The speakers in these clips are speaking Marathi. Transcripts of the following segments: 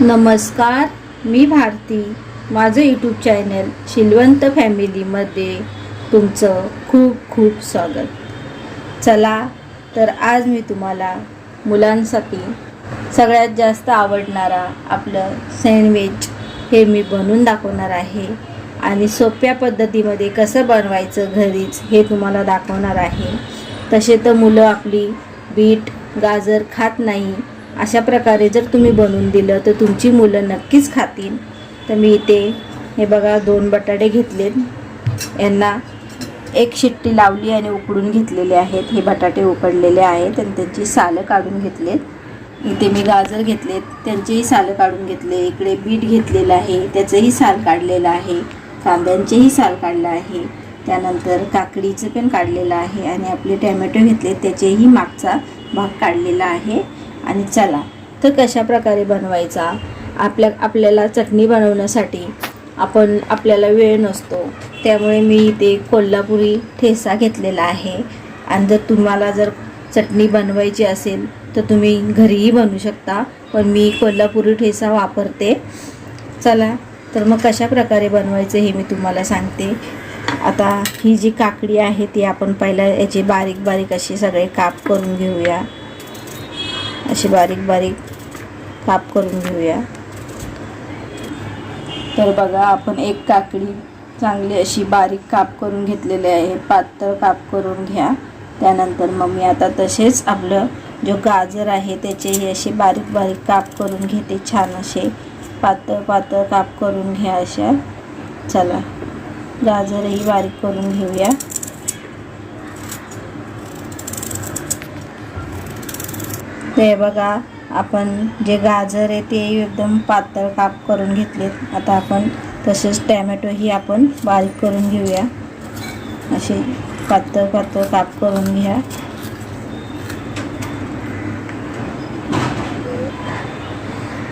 नमस्कार मी भारती. माझं यूट्यूब चॅनल शिलवंत फॅमिलीमध्ये तुमचं खूप खूप स्वागत. चला तर आज मी तुम्हाला मुलांसाठी सगळ्यात जास्त आवडणारा आपलं सँडविच हे मी बनवून दाखवणार आहे आणि सोप्या पद्धतीमध्ये कसं बनवायचं घरीच हे तुम्हाला दाखवणार आहे. तसे तर मुलं आपली बीट गाजर खात नाही अशा प्रकारे जर तुम्ही बनवून दिलं तर तुमची मुलं नक्कीच खातील. तर मी इथे हे बघा दोन बटाटे घेतलेत. यांना एक शिट्टी लावली आणि उकडून घेतलेले आहेत. हे बटाटे उकडलेले आहेत आणि त्यांची सालं काढून घेतलेत. इथे मी गाजर घेतलेत. त्यांचेही सालं काढून घेतले. इकडे बीट घेतलेलं आहे. त्याचंही साल काढलेलं आहे. कांद्यांचेही साल काढलं आहे. त्यानंतर काकडीचं पण काढलेलं आहे. आणि आपले टॅमॅटो घेतले त्याचेही मागचा भाग काढलेला आहे. आणि चला तर कशा प्रकारे बनवायचा? आपल्या आपल्याला चटणी बनवण्यासाठी आपण आपल्याला वेळ नसतो. त्यामुळे मी इथे कोल्हापुरी ठेसा घेतलेला आहे. आणि जर तुम्हाला जर चटणी बनवायची असेल तर तुम्ही घरीही बनवू शकता. पण मी कोल्हापुरी ठेसा वापरते. चला तर मग कशा प्रकारे बनवायचं हे मी तुम्हाला सांगते. आता ही जी काकडी आहे ती आपण पहिला याचे बारीक बारीक असे सगळे काप करून घेऊया. असे बारीक बारीक काप करून घेऊया. तर बघा आपण एक काकडी चांगली अशी बारीक काप करून घेतलेली आहे. पातळ काप करून घ्या. त्यानंतर मग मी आता तसेच आपलं जो गाजर आहे त्याचेही असे बारीक बारीक काप करून घेते. छान असे पातळ पातळ काप करून घ्या अशा. चला गाजरही बारीक करून घेऊया. ते बघा आपण जे गाजर आहे ते एकदम पातळ काप करून घेतलेत. आता आपण तसेच टॅमॅटोही आपण बारीक करून घेऊया. असे पातळ पातळ काप करून घ्या.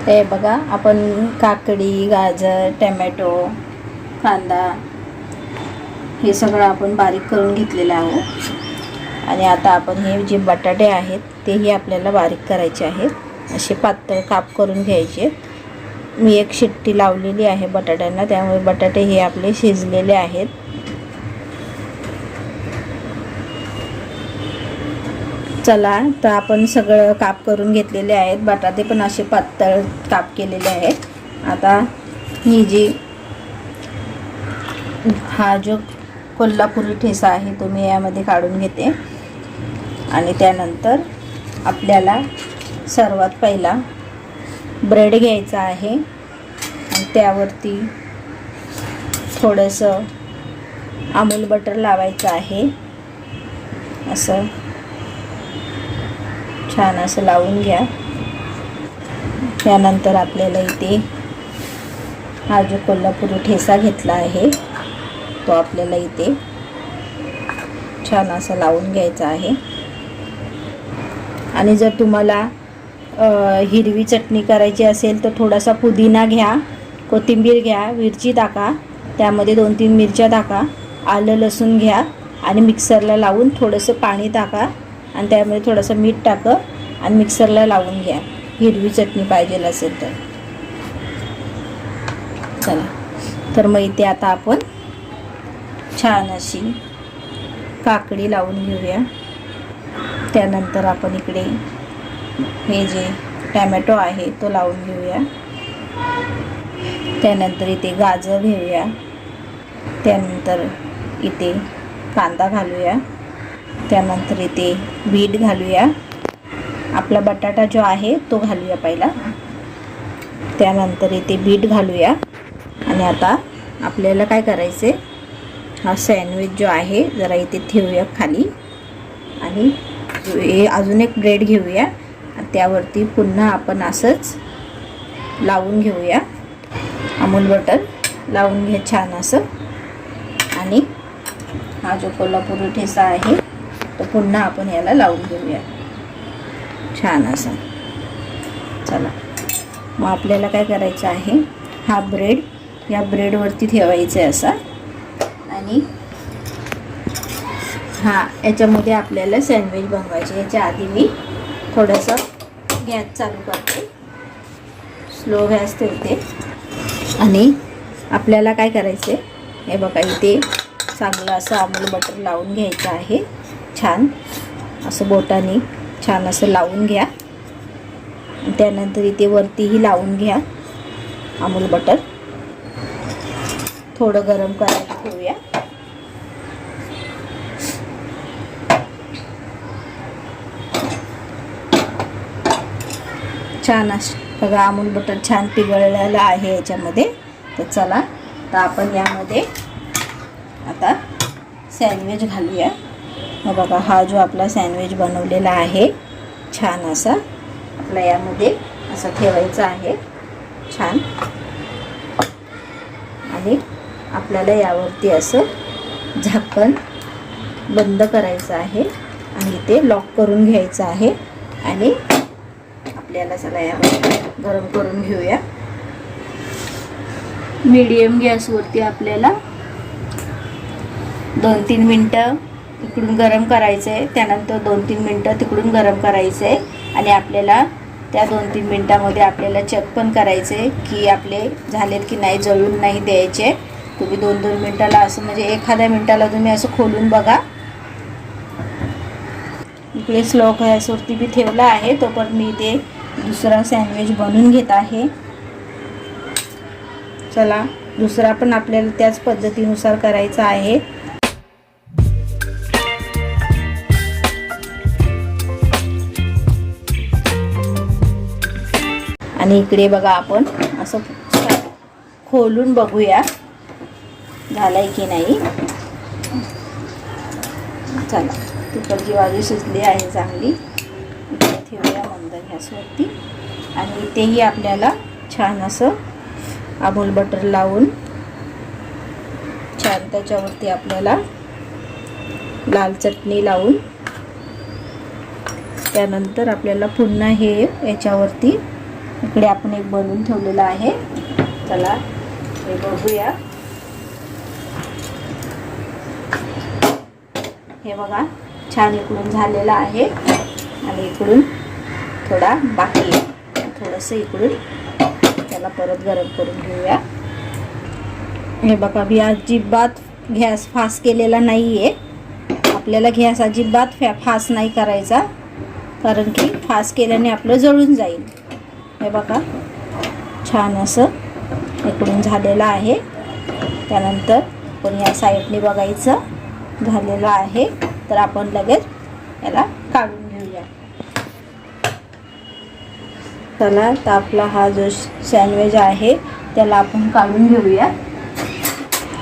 हे बघा आपण काकडी गाजर टॅमॅटो कांदा हे सगळं आपण बारीक करून घेतलेलं आहोत आणि आता आपण हे जे बटाटे आहेत तेही आपल्याला बारीक करायचे आहेत. असे पातळ काप करून घ्यायचे. मी एक शिट्टी लावलेली आहे बटाट्यांना त्यामुळे बटाटे हे आपले शिजलेले आहेत. चला तर आपण सगळं काप करून घेतलेले आहेत. बटाटे पण असे पातळ काप केलेले आहेत. आता ही जी हा जो कोल्हापुरी ठेसा आहे तो मी यामध्ये काढून घेते. आणि त्यानंतर आपल्याला सर्वात पहिला ब्रेड घ्यायचा आहे. आणि त्यावरती थोडंसं अमूल बटर लावायचं आहे. असं छान असं लावून घ्या. त्यानंतर आपल्याला इथे हा जो कोल्हापुरी ठेसा घेतला आहे तो आपल्याला इथे छान असं लावून घ्यायचा आहे. आणि जर तुम्हाला हिरवी चटणी करायची असेल तर थोडासा पुदिना घ्या कोथिंबीर घ्या मिरची टाका त्यामध्ये दोन तीन मिरच्या टाका आलं लसूण घ्या आणि मिक्सरला लावून थोडंसं पाणी टाका आणि त्यामध्ये थोडंसं मीठ टाका आणि मिक्सरला लावून घ्या. हिरवी चटणी पाहिजे असेल तर. चला. तर मग इथे आता आपण छान अशी काकडी लावून घेऊया. त्यानंतर आपण इकडे हे जे टॅमॅटो आहे तो लावून घेऊया. त्यानंतर इथे गाजर घेऊया. त्यानंतर इथे कांदा घालूया. त्यानंतर इथे बीट घालूया. आपला बटाटा जो आहे तो घालूया पहिला. त्यानंतर इथे बीट घालूया. आणि आता आपल्याला काय करायचे हा सँडविच जो आहे जरा इथे ठेवूया खाली. आणि हे अजून एक ब्रेड घेऊया. त्यावरती पुन्हा आपण असंच लावून घेऊया. अमूल बटर लावून घ्या छान असं. आणि हा जो कोल्हापुरी ठेसा आहे तो पुन्हा आपण याला लावून घेऊया. छान असं. चला. मग आपल्याला काय करायचं आहे? हा ब्रेड या ब्रेडवरती ठेवायचा आहे असा. आणि हा याच्यामध्ये आपल्याला सँडविच बनवायचे याच्या आधी मी थोडंसं गॅस चालू करते. स्लो गॅस ठेवते. आणि आपल्याला काय करायचं आहे हे बघा इथे चांगलं असं अमूल बटर लावून घ्यायचं आहे. छान. असं बोटाने छान असं लावून घ्या. त्यानंतर इथे वरतीही लावून घ्या अमूल बटर. थोडं गरम करायला ठेवूया. छान असं बघा अमूल बटर छान पिघळलेलं आहे याच्यामध्ये. तर चला तर आपण यामध्ये आता सँडविच घालूया. मग बघा हा जो आपला सँडविच बनवलेला आहे छान असा आपला यामध्ये असं ठेवायचं आहे. छान. आणि आपल्याला यावरती असं झाकण बंद करायचं आहे आणि ते लॉक करून घ्यायचं आहे. आणि आपल्याला चला यावर गरम करून घेऊया. मीडियम गॅसवरती आपल्याला दोन तीन मिनटं इकडून गरम करायचं आहे त्यानंतर दोन तीन मिनटं तिकडून गरम करायचं आहे आणि आपल्याला त्या दोन तीन मिनटामध्ये आपल्याला चेक पण करायचं आहे की आपले झालेत की नाही जळून नाही द्यायचे. तुम्ही दोन दोन मिनटाला असं म्हणजे एखाद्या मिनटाला तुम्ही असं खोलून बघा. इकडे स्लो गॅसवरती मी ठेवला आहे. तोपर्यंत मी ते दुसरा सँडविच बनवून घेत आहे. चला दुसरा पण आपल्याला त्याच पद्धतीनुसार करायचा आहे. आणि इकडे बघा आपण असं खोलून बघूया. झालाय की नाही? चला तिकडची बाजू शिजली आहे चांगली. ठेवूया मंद गॅसवरती आणि इथेही आपल्याला छान असं अमूल बटर लावून छान त्याच्यावरती आपल्याला लाल चटणी लावून त्यानंतर आपल्याला पुन्हा हे याच्यावरती इकडे आपण एक बनवून ठेवलेलं आहे. चला हे बघूया. हे बघा छान इकडून झालेलं आहे. आणि इकडून थोडा बाकी आहे. थोडंसं इकडून त्याला परत गरम करून घेऊया. हे बघा मी अजिबात गॅस फास्ट केलेला नाही आहे आपल्याला गॅस अजिबात फॅ फास्ट नाही करायचा कारण की फास्ट केल्याने आपलं जळून जाईल. हे बघा छान असं इकडून झालेलं आहे. त्यानंतर आपण या साईडने बघायचं. झालेलं आहे तर आपण लगेच याला काढून घेऊया चला तर आपला हा जो सँडविच आहे त्याला आपण काढून घेऊया.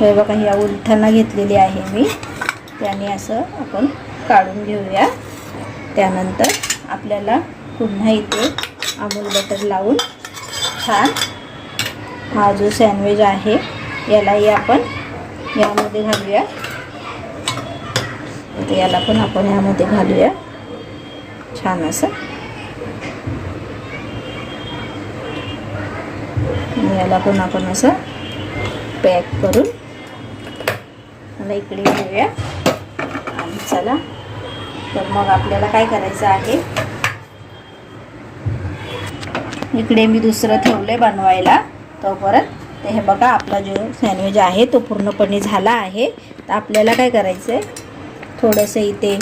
हे बघा ह्या उलथाना घेतलेली आहे मी. त्याने असं आपण काढून घेऊया. त्यानंतर आपल्याला पुन्हा इथे अमूल बटर लावून छान हा जो सँडविच आहे यालाही आपण यामध्ये घालूया. तर याला पण आपण यामध्ये घालूया. छान असं. आणि याला पण आपण असं पॅक करून मला इकडे घेऊया आणि चला. तर मग आपल्याला काय करायचं आहे? इकडे मी दुसरं ठेवलं बनवायला. तो परत. ते हे बघा आपला जो सँडविच आहे तो पूर्णपणे झाला आहे. तर आपल्याला काय करायचं आहे थोडंसं इथे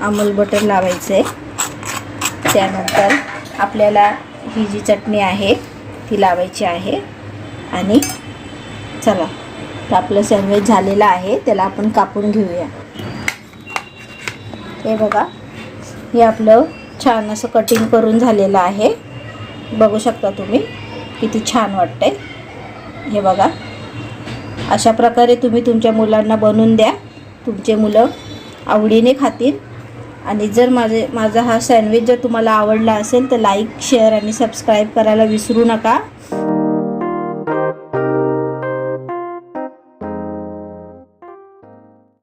अमूल बटर लावायचं आहे त्यानंतर आपल्याला ही जी चटणी आहे ती लावायची आहे. आणि चला तर आपलं सँडविच झालेलं आहे. त्याला आपण कापून घेऊया. हे बघा हे आपलं छान असं कटिंग करून झालेलं आहे. बघू शकता तुम्ही किती छान वाटतंय. हे बघा अशा प्रकारे तुम्ही तुमच्या मुलांना बनवून द्या. तुमचे मुलं आवडीने खातील. आणि जर माझे माझा हा सँडविच जर तुम्हाला आवडला असेल तर लाईक शेअर आणि सबस्क्राईब करायला विसरू नका.